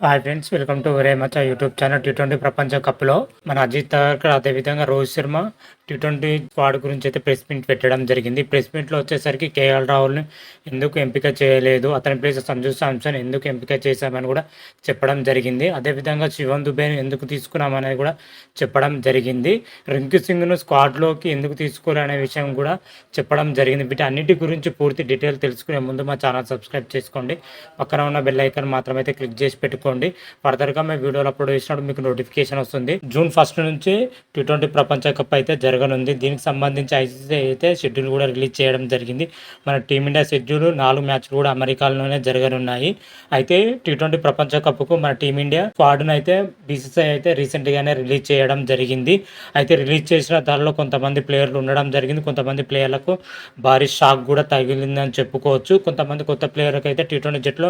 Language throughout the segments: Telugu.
హాయ్ ఫ్రెండ్స్ వెల్కమ్ టు ఒరే మచ్ యూట్యూబ్ ఛానల్ టీ ట్వంటీ ప్రపంచ కప్లో మన అజిత్ అదే అదేవిధంగా Rohit Sharma T twenty squad గురించి అయితే ప్రెస్ మీట్ పెట్టడం జరిగింది. ప్రెస్ మీట్లో వచ్చేసరికి కేఎల్ రాహుల్ని ఎందుకు ఎంపిక చేయలేదు అతని ప్లేస్ సంజు సామ్సన్ ఎందుకు ఎంపిక చేశామని కూడా చెప్పడం జరిగింది. అదేవిధంగా శివన్ దుబేని ఎందుకు తీసుకున్నామనేది కూడా చెప్పడం జరిగింది. రింకు సింగ్ను స్క్వాడ్లోకి ఎందుకు తీసుకోవాలనే విషయం కూడా చెప్పడం జరిగింది. వీటన్నిటి గురించి పూర్తి డీటెయిల్ తెలుసుకునే ముందు మా ఛానల్ సబ్స్క్రైబ్ చేసుకోండి. పక్కన ఉన్న బెల్ ఐకాన్ మాత్రమైతే క్లిక్ చేసి పెట్టుకోండి. ఫర్దర్గా మేము వీడియోలు అప్లోడ్ చేసినప్పుడు మీకు నోటిఫికేషన్ వస్తుంది. జూన్ ఫస్ట్ నుంచి టీ ట్వంటీ ప్రపంచ కప్ అయితే జరగనుంది. దీనికి సంబంధించి ఐసీసీ అయితే షెడ్యూల్ కూడా రిలీజ్ చేయడం జరిగింది. మన టీమిండియా షెడ్యూల్ నాలుగు మ్యాచ్లు కూడా అమెరికాలోనే జరగనున్నాయి. అయితే టీ ట్వంటీ ప్రపంచ కప్కు మన టీమిండియా స్క్వాడ్ను అయితే బీసీసీఐ అయితే రీసెంట్గానే రిలీజ్ చేయడం జరిగింది. అయితే రిలీజ్ చేసిన దానిలో కొంతమంది ప్లేయర్లు ఉండడం జరిగింది. కొంతమంది ప్లేయర్లకు భారీ షాక్ కూడా తగిలిందని చెప్పుకోవచ్చు. కొంతమంది కొత్త ప్లేయర్లకు అయితే టీ ట్వంటీ జట్లో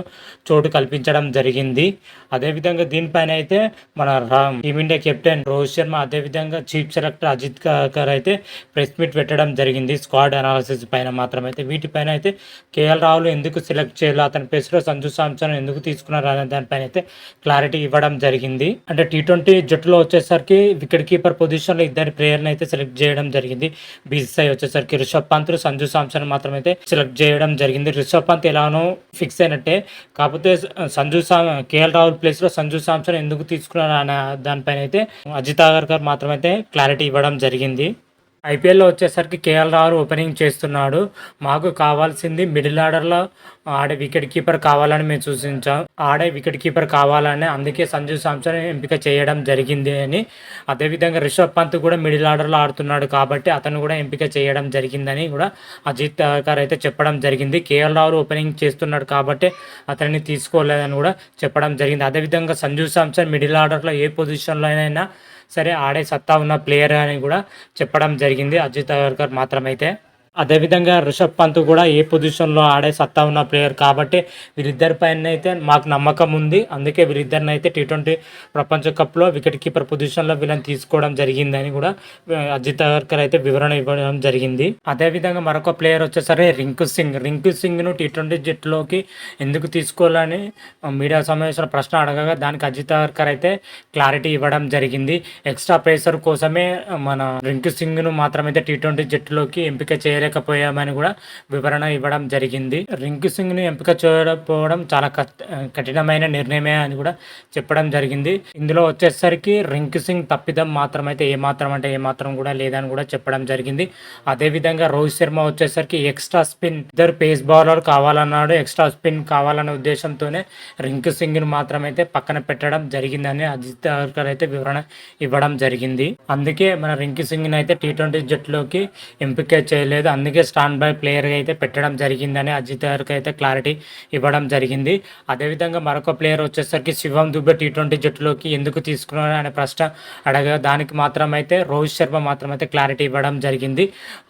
చోటు కల్పించడం జరిగింది. అదేవిధంగా దీనిపైన అయితే మన రా- టీమిండియా కెప్టెన్ రోహిత్ శర్మ అదేవిధంగా చీఫ్ సెలెక్టర్ అజిత్ గారు అయితే ప్రెస్ మీట్ పెట్టడం జరిగింది. స్క్వాడ్ అనాలిసిస్ పైన మాత్రం అయితే వీటిపైన అయితే కేఎల్ రాహుల్ ఎందుకు సెలెక్ట్ చేయాలి అతని ప్లేస్లో సంజు సాంసన్ ఎందుకు తీసుకున్నారు? అనే దానిపైన అయితే క్లారిటీ ఇవ్వడం జరిగింది. అంటే టీ ట్వంటీ జట్టులో వచ్చేసరికి వికెట్ కీపర్ పొజిషన్లో ఇద్దరి ప్లేయర్ని అయితే సెలెక్ట్ చేయడం జరిగింది. బీసీసీఐ వచ్చేసరికి రిషబ్ పంత్ సంజు సామ్సన్ మాత్రం అయితే సెలెక్ట్ చేయడం జరిగింది. రిషబ్ పంత్ ఎలానో ఫిక్స్ అయినట్టే. కాకపోతే సంజు సా కేఎల్ రాహుల్ ప్లేస్లో సంజు సాంసన్ ఎందుకు తీసుకున్నారు అనే దానిపైన అయితే అజిత్ అగర్కర్ మాత్రమైతే క్లారిటీ ఇవ్వడం జరిగింది. ఐపీఎల్లో వచ్చేసరికి కేఎల్ రాహుల్ ఓపెనింగ్ చేస్తున్నాడు. మాకు కావాల్సింది మిడిల్ ఆర్డర్లో ఆడే వికెట్ కీపర్ కావాలని మేము సూచించాం. ఆడే వికెట్ కీపర్ కావాలని అందుకే సంజు సాంసన్ ఎంపిక చేయడం జరిగింది అని. అదేవిధంగా రిషబ్ పంత్ కూడా మిడిల్ ఆర్డర్లో ఆడుతున్నాడు కాబట్టి అతను కూడా ఎంపిక చేయడం జరిగిందని కూడా అజిత్ గారు అయితే చెప్పడం జరిగింది. కేఎల్ రాహుల్ ఓపెనింగ్ చేస్తున్నాడు కాబట్టి అతన్ని తీసుకోలేదని కూడా చెప్పడం జరిగింది. అదేవిధంగా సంజు సాంసన్ మిడిల్ ఆర్డర్లో ఏ పొజిషన్లోనైనా సరే ఆడే సత్తా ఉన్న ప్లేయర్ అని కూడా చెప్పడం జరిగింది. అజిత్ అగర్కర్ మాత్రమైతే. అదేవిధంగా రిషబ్ పంత్ కూడా ఏ పొజిషన్లో ఆడే సత్తా ఉన్న ప్లేయర్ కాబట్టి వీరిద్దరి పైన అయితే మాకు నమ్మకం ఉంది. అందుకే వీరిద్దరిని అయితే టీ ట్వంటీ ప్రపంచ కప్లో వికెట్ కీపర్ పొజిషన్లో వీళ్ళని తీసుకోవడం జరిగిందని కూడా అజిత్ అగర్కర్ అయితే వివరణ ఇవ్వడం జరిగింది. అదేవిధంగా మరొక ప్లేయర్ వచ్చేసరి రింకు సింగ్. రింకు సింగ్ను టీ ట్వంటీ జట్టులోకి ఎందుకు తీసుకోవాలని మీడియా సమావేశంలో ప్రశ్న అడగగా దానికి అజిత్ అగర్కర్ అయితే క్లారిటీ ఇవ్వడం జరిగింది. ఎక్స్ట్రా ప్రేసర్ కోసమే మన రింకు సింగ్ను మాత్రమైతే టీ ట్వంటీ జట్టులోకి ఎంపిక చేయలేకపోయామని కూడా వివరణ ఇవ్వడం జరిగింది. రింకు సింగ్ను ఎంపిక చేయకపోవడం చాలా కఠినమైన నిర్ణయమే అని కూడా చెప్పడం జరిగింది. ఇందులో వచ్చేసరికి రింకు సింగ్ తప్పిదం మాత్రం అయితే ఏమాత్రం అంటే ఏమాత్రం కూడా లేదని కూడా చెప్పడం జరిగింది. అదేవిధంగా రోహిత్ శర్మ వచ్చేసరికి ఎక్స్ట్రా స్పిన్ ఇద్దరు పేస్ బౌలర్ కావాలన్నాడు. ఎక్స్ట్రా స్పిన్ కావాలనే ఉద్దేశంతోనే రింకు సింగ్ను మాత్రమైతే పక్కన పెట్టడం జరిగిందని అజిత్ అగర్కర్ అయితే వివరణ ఇవ్వడం జరిగింది. అందుకే మన రింకు సింగ్ని అయితే టీ ట్వంటీ జట్టులోకి ఎంపిక చేయలేదు. అందుకే స్టాండ్ బై ప్లేయర్గా అయితే పెట్టడం జరిగిందని అజిత్ గారికి అయితే క్లారిటీ ఇవ్వడం జరిగింది. అదేవిధంగా మరొక ప్లేయర్ వచ్చేసరికి శివం దుబే టీ ట్వంటీ జట్టులోకి ఎందుకు తీసుకున్నారు అనే ప్రశ్న అడగ. దానికి మాత్రం అయితే రోహిత్ శర్మ మాత్రం అయితే క్లారిటీ ఇవ్వడం జరిగింది.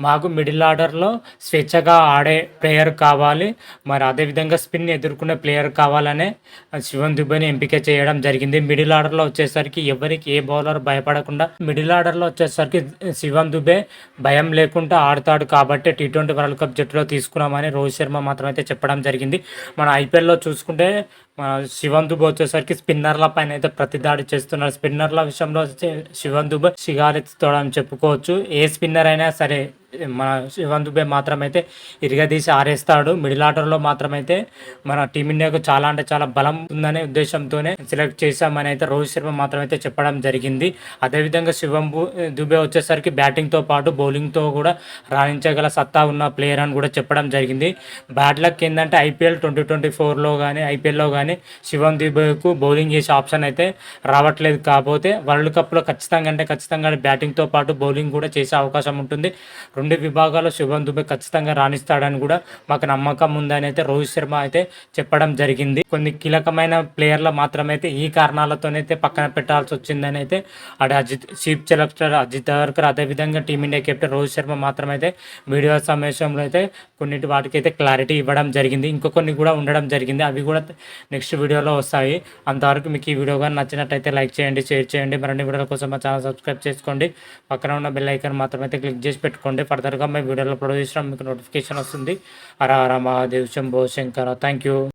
మాకు మిడిల్ ఆర్డర్లో స్వేచ్ఛగా ఆడే ప్లేయర్ కావాలి. మరి అదేవిధంగా స్పిన్ ఎదుర్కొనే ప్లేయర్ కావాలనే శివం దుబేని ఎంపిక చేయడం జరిగింది. మిడిల్ ఆర్డర్లో వచ్చేసరికి ఎవరికి ఏ బౌలర్ భయపడకుండా మిడిల్ ఆర్డర్లో వచ్చేసరికి శివం దుబే భయం లేకుండా ఆడతాడు కాబట్టి టీ ట్వంటీ వరల్డ్ కప్ జట్టులో తీసుకున్నామని రోహిత్ శర్మ మాత్రం అయితే చెప్పడం జరిగింది. మన ఐపీఎల్లో చూసుకుంటే మన శివన్ దుబే వచ్చేసరికి స్పిన్నర్ల పైన అయితే ప్రతిదాడి చేస్తున్నారు. స్పిన్నర్ల విషయంలో శివన్ దుబే సిగారెత్తుతాడని చెప్పుకోవచ్చు. ఏ స్పిన్నర్ అయినా సరే మన శివన్ దుబే మాత్రమైతే ఇరగదీసి ఆరేస్తాడు. మిడిల్ ఆర్డర్లో మాత్రమైతే మన టీమిండియాకు చాలా అంటే చాలా బలం ఉందనే ఉద్దేశంతోనే సెలెక్ట్ చేశామని అయితే రోహిత్ శర్మ మాత్రమైతే చెప్పడం జరిగింది. అదేవిధంగా శివం దుబే వచ్చేసరికి బ్యాటింగ్తో పాటు బౌలింగ్తో కూడా రాణించగల సత్తా ఉన్న ప్లేయర్ అని కూడా చెప్పడం జరిగింది. బ్యాడ్ లక్ ఏంటంటే ఐపీఎల్ ట్వంటీ ట్వంటీ ఫోర్లో కానీ ఐపీఎల్లో కానీ శివం దుబేకు బౌలింగ్ చేసే ఆప్షన్ అయితే రావట్లేదు. కాకపోతే వరల్డ్ కప్లో ఖచ్చితంగా అంటే ఖచ్చితంగా బ్యాటింగ్తో పాటు బౌలింగ్ కూడా చేసే అవకాశం ఉంటుంది. రెండు విభాగాల్లో శుభం దుబే ఖచ్చితంగా రాణిస్తాడని కూడా మాకు నమ్మకం ఉందని అయితే రోహిత్ శర్మ అయితే చెప్పడం జరిగింది. కొన్ని కీలకమైన ప్లేయర్లు మాత్రమైతే ఈ కారణాలతోనైతే పక్కన పెట్టాల్సి వచ్చిందని అయితే అటు అజిత్ చీఫ్ సెలెక్టర్ అజిత్ అగర్కర్ అదేవిధంగా team India captain Rohit Sharma మాత్రమైతే media సమావేశంలో అయితే కొన్నిటి వాటికి అయితే క్లారిటీ ఇవ్వడం జరిగింది. ఇంకో కొన్ని కూడా ఉండడం జరిగింది. అవి కూడా నెక్స్ట్ వీడియోలో వస్తాయి. అంతవరకు మీకు ఈ వీడియో కానీ నచ్చినట్టయితే లైక్ చేయండి షేర్ చేయండి. మరిన్ని వీడియోల కోసం మా ఛానల్ సబ్స్క్రైబ్ చేసుకోండి. పక్కన ఉన్న బెల్ ఐకాన్ అయితే క్లిక్ చేసి పెట్టుకోండి. ఫర్దర్గా మేము వీడియోలో అప్లోడ్ చేసినా మీకు నోటిఫికేషన్ వస్తుంది. హర హర మహాదేవ్ శంభో శంకర. Thank you.